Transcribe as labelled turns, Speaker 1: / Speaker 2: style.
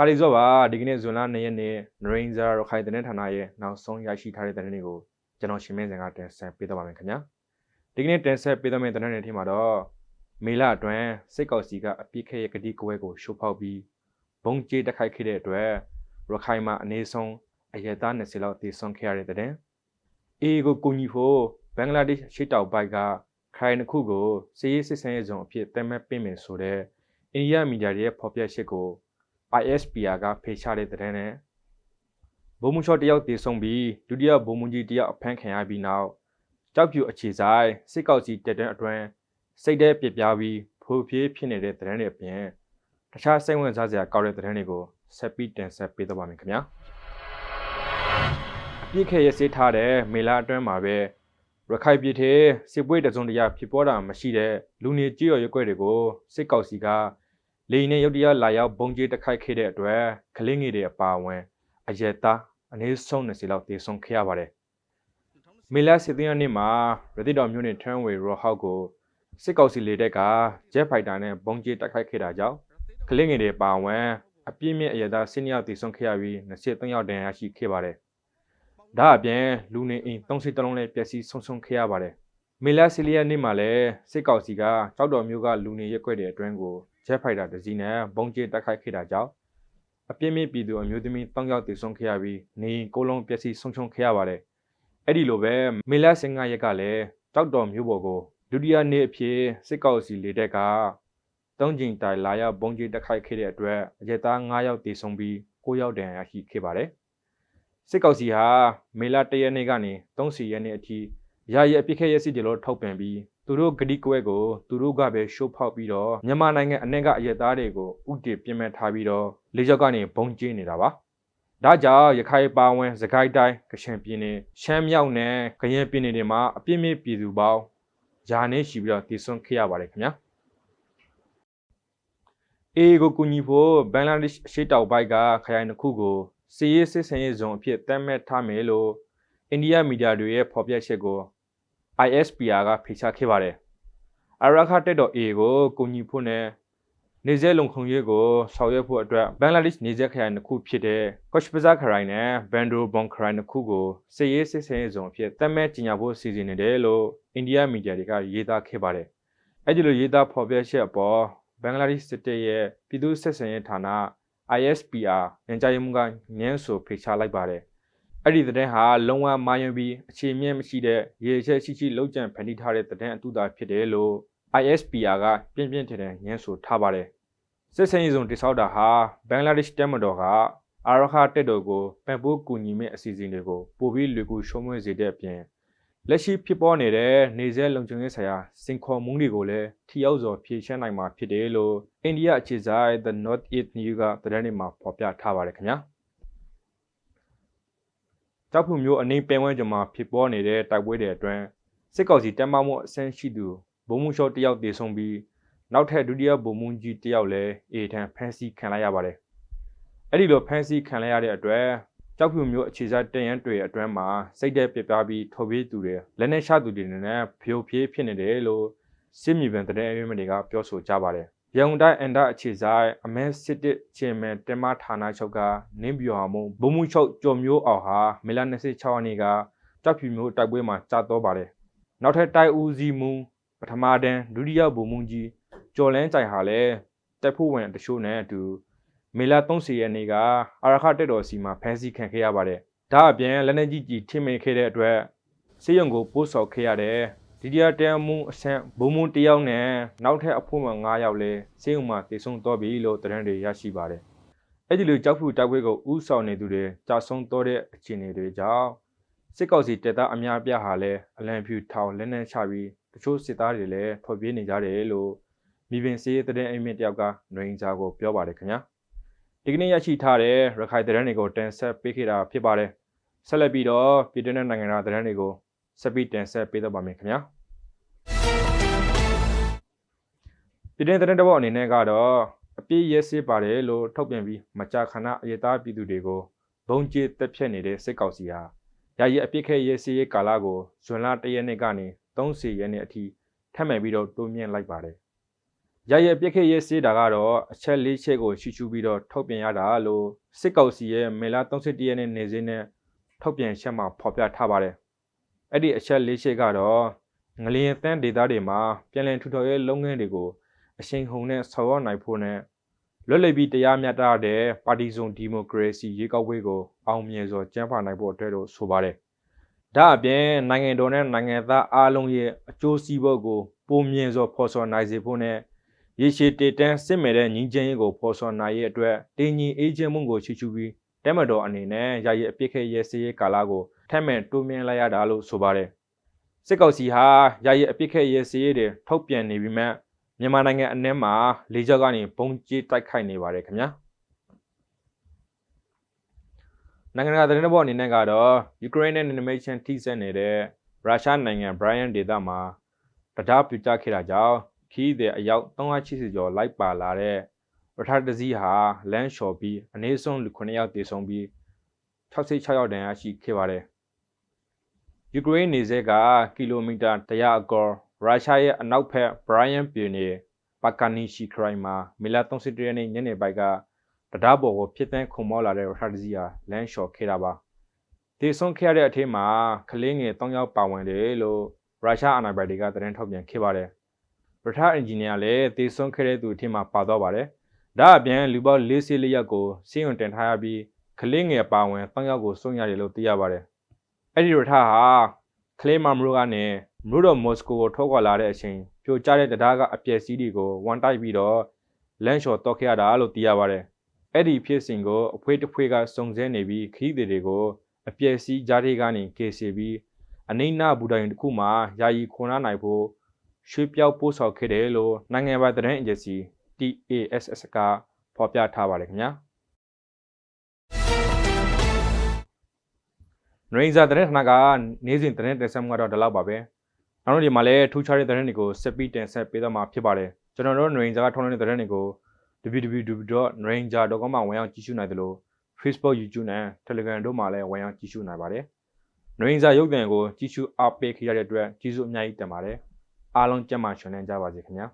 Speaker 1: တာလီဇော့ပါဒီကနေ့ဇွန်လ2ရက်နေ့နရိန်ဇာရခိုင်တနင်္ဌာနရဲ့နောက်ဆုံးရရှိထားတဲ့သတင်းတွေကိုကျွန်တော်ရှင်မင်းစံကတင်ဆက်ပေးတော့ပါမယ်ခင်ဗျာဒီကနေ့တင်ဆက်ပေးတော့မယ့်သတင်းတွေထဲမှာတော့မေလအတွင်းစိတ်ကောက်စီကအပြစ်ခဲရဲ့ဂတိကွဲကိုရှိုးဖောက်ပြီးဘုံကျေးတက်ခိုက်ခဲ့တဲ့အတွက်ရခိုင်မှာအနေဆုံးအရသား20လောက်တည်ဆုံခဲ့ရတဲ့တဲ့အေကိုကူညီဖို့ဘင်္ဂလားဒေ့ရှ်ရှေ့တောင်ဘက်ကခိုင်တစ်ခုကိုစီးရေးစစ်ဆင်ရေးဇုံအဖြစ်တည်မဲ့ပြင်မယ်ဆိုတဲ့အိန္ဒိယမီဒီယာတွေရဲ့ဖော်ပြချက်ကို ISPR ကဖေချတဲ့တဲ့နဲ့ဘုံမှုချော့တယောက်တည်ဆုံပြီးဒုတိယဘုံမှုကြီးတယောက်အဖမ်းခံရပြီးနောက်ကြောက်ပြူအခြေဆိုင်စစ်ကောက်စီတက်တဲ့အတွင်းစိတ်ထဲပြပြပြီးဖိုးဖြေးဖြစ်နေတဲ့တဲ့တွေအပြင်တခြားစိတ်ဝင်စားစရာကောက်တဲ့တဲ့တွေကိုဆက်ပြီးတင်ဆက်ပေးတော့ပါမယ်ခင်ဗျာအပြစ်ခဲရစေးထားတဲ့မေလာအတွင်းမှာပဲရခိုင်ပြည်ထဲစစ်ပွဲတစုံတရာဖြစ်ပေါ်တာမရှိတဲ့လူနေကြေးရော်ရွက်ွက်တွေကိုစစ်ကောက်စီက လေနဲ့ရုတ်တရက်လာရောက်ဘုံကြီးတက်ခိုက်ခဲ့တဲ့အတွက်ကလင်းငယ်တွေအပါအဝင်အရက်သားအနည်းဆုံး20လောက်တည်ဆုံခဲ့ရပါတယ်။မေလာစစ်သည်နေ့မှာရတိတော်မျိုးနဲ့ထန်းဝေရောဟောက်ကိုစစ်ကောက်စီလေတက်ကဂျက်ဖိုက်တာနဲ့ဘုံကြီးတက်ခိုက်ခဲ့တာကြောင့်ကလင်းငယ်တွေအပါအဝင်အပြည့်မြင့်အရက်သား10ယောက်တည်ဆုံခဲ့ရပြီး23ယောက်တန်ရရှိခဲ့ပါတယ်။ဒါအပြင်လူနေအိမ်30တလုံးလည်းပျက်စီးဆုံးရှုံးခဲ့ရပါတယ်။ မေလာစီလီယာနေ့မှာလည်းစစ်ကောက်စီကကြောက်တော်မျိုးကလူနေရက်ွက်တဲ့အတွင်းကိုဂျက်ဖိုက်တာတစ်စီးနဲ့ဘုံကျင်းတိုက်ခိုက်ခဲ့တာကြောင့်အပြင်းမြင့်ပြည်သူအမျိုးသမီးတောင်းရောက်တည်ဆုံခဲ့ရပြီးနေကိုလုံးပျက်စီးဆုံးရှုံးခဲ့ရပါတယ်။အဲ့ဒီလိုပဲမေလာစင်ကရက်ကလည်းတောက်တော်မျိုးပေါ်ကိုဒုတိယနေ့အဖြစ်စစ်ကောက်စီလေတက်ကတုံးကျင်တိုင်လာရောက်ဘုံကျင်းတိုက်ခိုက်ခဲ့တဲ့အတွက်အရက်သား9ယောက်တည်ဆုံပြီး9ယောက်တန်ရရှိခဲ့ပါတယ်။စစ်ကောက်စီဟာမေလာ1ရက်နေ့ကနေ30ရက်နေ့အထိ ရာရအပြစ်ခဲရစီတွေလို့ထုတ်ပြန်ပြီးသူတို့ဂတိကွဲကိုသူတို့ကပဲရှိုးဖောက်ပြီးတော့မြန်မာနိုင်ငံအနှဲ့ကအရက်သားတွေကိုဥတီပြင်မဲ့ထားပြီးတော့လေကြောက်ကနေဘုံကျင်းနေတာပါဒါကြောင့်ရခိုင်ပါဝင်စကိုင်းတိုင်းကချင်ပြည်နယ်ရှမ်းမြောက်နဲ့ကရင်ပြည်နယ်တွေမှာအပြစ်မဲ့ပြည်သူပေါင်းယာနဲ့ရှိပြီးတော့တည်ဆွခဲ့ရပါတယ်ခင်ဗျာအေကိုကူညီဖို့ဘင်္ဂလားဒေ့ရှ်ရှေ့တောင်ဘက်ကခရိုင်တစ်ခုကိုစီးရေးစစ်ဆင်ရေးဇုံအဖြစ်တတ်မှတ်ထားမယ်လို့အိန္ဒိယမီဒီယာတွေရဲ့ဖော်ပြချက်ကို ISPR ကဖိချခဲ့ပါတယ်။အရခတက်တော် A ကိုကူညီဖို့နဲ့နေဆက်လုံခုံရေးကိုဆောင်ရွက်ဖို့အတွက်ဘင်္ဂလားဒေ့ရှ်နေဆက်ခရိုင်တစ်ခုဖြစ်တဲ့ Cox's Bazar ခရိုင်နဲ့ Bandarbon ခရိုင်တစ်ခုကိုစစ်ရေးစစ်ဆင်ရေးဇုံအဖြစ်သတ်မှတ်ကြေညာဖို့စီစဉ်နေတယ်လို့အိန္ဒိယမီဒီယာတွေကရေးသားခဲ့ပါတယ်။အဲဒီလိုရေးသားဖော်ပြချက်အပေါ်ဘင်္ဂလားဒေ့ရှ်စစ်တပ်ရဲ့ပြည်သူ့စစ်ဆင်ရေးဌာန ISPR ညွှန်ကြားရေးမှူးကညှင်းဆိုဖိချလိုက်ပါတယ်။ အဲ့ဒီသတင်းဟာလုံးဝမာယွန်ပြီးအခြေမြင့်မရှိတဲ့ရေချက်ရှိရှိလောက်ကျန်ဖန်တီးထားတဲ့သတင်းအတူတာဖြစ်တယ်လို့ ISPR ကပြင်းပြင်းထန်ထန်ညှင်းဆိုထားပါတယ်စစ်စင်ရေးစုံတိဆောက်တာဟာဘင်္ဂလားဒေ့ရှ်တပ်မတော်ကအာရခတက်တော်ကိုပံ့ပိုးကူညီမဲ့အစီအစဉ်တွေကိုပိုပြီးလွယ်ကူရှုံးမွေးစေတဲ့အပြင်လက်ရှိဖြစ်ပေါ်နေတဲ့နေဆဲလုံခြုံရေးဆိုင်ရာစင်ခေါ်မှုတွေကိုလည်းထီရောက်စွာဖြေရှင်းနိုင်မှာဖြစ်တယ်လို့အိန္ဒိယအခြေစိုက် The North East News ကသတင်းတွေမှာဖော်ပြထားပါတယ်ခင်ဗျာ ကြောက်ဖူမျိုးအနှိမ်ပင်ဝဲကြမှာဖြစ်ပေါ်နေတဲ့တိုက်ပွဲတွေအတွင်းစစ်ကောင်စီတပ်မမှုအဆင့်ရှိသူဘုံမှုရှော့တယောက်တည်ဆုံပြီးနောက်ထပ်ဒုတိယဘုံမှုကြီးတယောက်လည်းအေထံဖမ်းဆီးခံလိုက်ရပါတယ်။အဲ့ဒီလိုဖမ်းဆီးခံလိုက်ရတဲ့အတွက်ကြောက်ဖြူမျိုးအခြေစားတရန်တွေအတွင်းမှာစိတ်တဲ့ပြပြပြီးထော်ပြေးသူတွေလက်နဲ့ရှသူတွေနဲ့ဖြိုဖြေးဖြစ်နေတယ်လို့စစ်မြေပြင်တဲ့အရင်းမတွေကပြောဆိုကြပါတယ် ရန်ကုန်တိုင်းအန်ဒါအခြေဆိုင်အမဲစစ်တစ်ချင်းမဲတင်မဌာနချုပ်ကနင်းပြူဟာမုံဘုံမှုချုပ်ကြော်မျိုးအောင်ဟာမေလ26ရက်နေ့ကကြောက်ဖြူမျိုးတိုက်ပွဲမှာကြာတော့ပါတယ်နောက်ထပ်တိုက်ဦးစီမူပထမတန်းဒုတိယဘုံမှုကြီးကျော်လန်းကြိုင်ဟာလည်းတက်ဖို့ဝင်တချို့နဲ့အတူမေလ30ရက်နေ့ကအာရခတက်တော်စီမှာဖမ်းဆီးခံခဲ့ရပါတယ်ဒါအပြင်လက်နေကြီးကြီးထိမိခဲ့တဲ့အတွက်စေယုံကိုပို့ဆော်ခဲ့ရတဲ့ ဒီဒီယာတန်မူအဆင့်ဘုံမူတယောက်နဲ့နောက်ထပ်အဖို့မှ9ယောက်လဲစေုံမှာတည်ဆုံတော့ပြီလို့သတင်းတွေရရှိပါတယ်။အဲ့ဒီလိုကြောက်ဖူတိုက်ပွဲကိုဥဆောင်နေသူတွေကြာဆုံးတော့တဲ့အခြေအနေတွေကြောင့်စစ်ကောက်စီတပ်သားအများပြားဟာလည်းအလံဖြူထောင်လက်နက်ချပြီးတချို့စစ်သားတွေလည်းထွက်ပြေးနေကြတယ်လို့မိပင်စေးတဲ့အိမ်မက်တယောက်ကຫນွေစာကိုပြောပါတယ်ခင်ဗျာ။ဒီကနေ့ရရှိထားတဲ့ရခိုင်သတင်းတွေကိုတင်ဆက်ပေးခဲ့တာဖြစ်ပါတယ်။ဆက်လက်ပြီးတော့ပြည်တွင်းနိုင်ငံသားသတင်းတွေကို စပီတင်ဆက်ပေးတော့ပါမယ်ခင်ဗျာပြည်တွင်းသတင်းတစ်ပုဒ်အနေနဲ့ကတော့အပြည့်ရဲစစ်ပါတယ်လို့ထုတ်ပြန်ပြီးမကြာခဏအရေးသားပြည်သူတွေကိုဘုံကျစ်တက်ဖြတ်နေတဲ့စစ်ကောင်စီဟာယာယီအပြစ်ခဲရဲစစ်ရေးကာလကိုဇွန်လ၁ရက်နေ့ကနေ30ရက်နေ့အထိထပ်မံပြီးတော့တိုးမြင့်လိုက်ပါတယ်ရရဲ့ပြစ်ခေရေးစေးတာကတော့အချက်လေးချက်ကိုရှုရှုပြီးတော့ထုတ်ပြန်ရတာလို့စစ်ကောင်စီရဲ့မေလာ31ရက်နေ့နေ့စဉ်နဲ့ထုတ်ပြန်ချက်မှာဖော်ပြထားပါတယ်။ အဲ့ဒီအချက်လေးချက်ကတော့ငလျင်တန်းဒေသတွေမှာပြည်လည်ထူထောင်ရေးလုပ်ငန်းတွေကိုအရှိန်ဟုန်နဲ့ဆောင်ရွက်နိုင်ဖို့နဲ့လွတ်လပ်ပြီးတရားမျှတတဲ့ပါတီစုံဒီမိုကရေစီရေကောက်ပွဲကိုအောင်မြင်စွာကျန်းဖာနိုင်ဖို့အတွက်လို့ဆိုပါတယ်။ဒါအပြင်နိုင်ငံတော်နဲ့နိုင်ငံသားအားလုံးရဲ့အကျိုးစီးပွားကိုပုံမြင်စွာဖော်ဆောင်နိုင်စေဖို့နဲ့ရေရှည်တည်တန်းစစ်မဲ့တဲ့ညီချင်းရေးကိုဖော်ဆောင်နိုင်ရဲ့အတွက်တင်းကြီးအေးချမ်းမှုကိုချီချူပြီးတဲမတော်အနေနဲ့ယာယီအပြစ်ခဲရဲစရေးကာလကို ထက်မဲ့တိုးမြင့်လိုက်ရတာလို့ဆိုပါတယ်။စစ်ကောင်စီဟာယာယီအပြစ်ခဲရဲစရေးတွေထုတ်ပြန်နေပြီးမှမြန်မာနိုင်ငံအနှဲမှာလေကြောင်းကနေဘုံကျစ်တိုက်ခိုက်နေပါတယ်ခင်ဗျာနိုင်ငံတကာသတင်းဘောအနေနဲ့ကတော့ယူကရိန်းနဲ့နယ်နိမိတ်ချင်းထိစပ်နေတဲ့ရုရှားနိုင်ငံဘရိုင်ယန်ဒေသမှာတရားပြကြခဲ့တာကြောင့်ခီးတဲ့အယောက်380ကျော်လိုက်ပါလာတဲ့ရထတစည်းဟာလမ်းလျှော်ပြီးအနည်းဆုံးလူ9ယောက်တည်ဆုံပြီး66ယောက်တန်ရရှိခဲ့ပါတယ် ယူကရိန်းနေဆဲကကီလိုမီတာ100အကောရုရှားရဲ့အနောက်ဘက်ဘရိုင်ယန်ပြည်နယ်ပါကာနီရှီခရိုင်မှာမီလာ31ရက်နေ့ညနေပိုင်းကတရားပေါ်ကိုဖြစ်တန်းခုံမောလာတဲ့ရထတစည်းဟာလမ်းလျှော်ခဲ့တာပါတည်ဆုံခဲ့ရတဲ့အထက်မှာကလေးငယ်3ယောက်ပါဝင်တယ်လို့ရုရှားအာဏာပိုင်တွေကသတင်းထုတ်ပြန်ခဲ့ပါတယ်ပထအင်ဂျင်နီယာလည်းတည်ဆုံခဲ့တဲ့သူအထက်မှာပါတော့ပါတယ်ဒါအပြင်လူပေါင်း44ယောက်ကိုစီးရုံတင်ထားရပြီးကလေးငယ်ပါဝင်3ယောက်ကိုစုံရတယ်လို့သိရပါတယ် အဲ့ဒီရထဟာကလေးမမရိုကနေမြို့တော်မော်စကိုကိုထုတ်ခွာလာတဲ့အချိန်ပြိုကျတဲ့တရားကအပြည့်စည်းတွေကိုဝန်တိုက်ပြီးတော့လမ်းလျှော်တော့ခဲ့ရတာလို့သိရပါတယ်အဲ့ဒီဖြစ်စဉ်ကိုအဖွေးတစ်ဖွေးကစုံစဲနေပြီးခီးတွေတွေကိုအပြည့်စည်းကြားတွေကနေကေစီပြီးအနိမ့်နာဘူတိုင်တစ်ခုမှာယာယီခွန်နာနိုင်ဖို့ရွှေပြောက်ပို့ဆောင်ခဲ့တယ်လို့နိုင်ငံပိုင်သတင်းအေဂျင်စီ TASS ကဖော်ပြထားပါတယ်ခင်ဗျာ နရိန်ဇာသတင်းဌာနကနေ့စဉ်သတင်းတင်ဆက်မှုကတော့ဒီလောက်ပါပဲနောက်တို့ဒီမှာလည်းထူးခြားတဲ့သတင်းတွေကိုဆက်ပြီးတင်ဆက်ပေးသွားမှာဖြစ်ပါတယ်ကျွန်တော်တို့နရိန်ဇာကထုတ်လွှင့်တဲ့သတင်းတွေကို www.ranger.com မှာဝင်ရောက်ကြည့်ရှုနိုင်တယ်လို့ Facebook YouTube နဲ့ Telegram တို့မှာလည်းဝင်ရောက်ကြည့်ရှုနိုင်ပါတယ်နရိန်ဇာရုပ်သံကိုကြည့်ရှုအားပေးခဲ့ရတဲ့အတွက်ကျေးဇူးအများကြီးတင်ပါတယ်အားလုံးကျမ်းမာရှင်လန်းကြပါစေခင်ဗျာ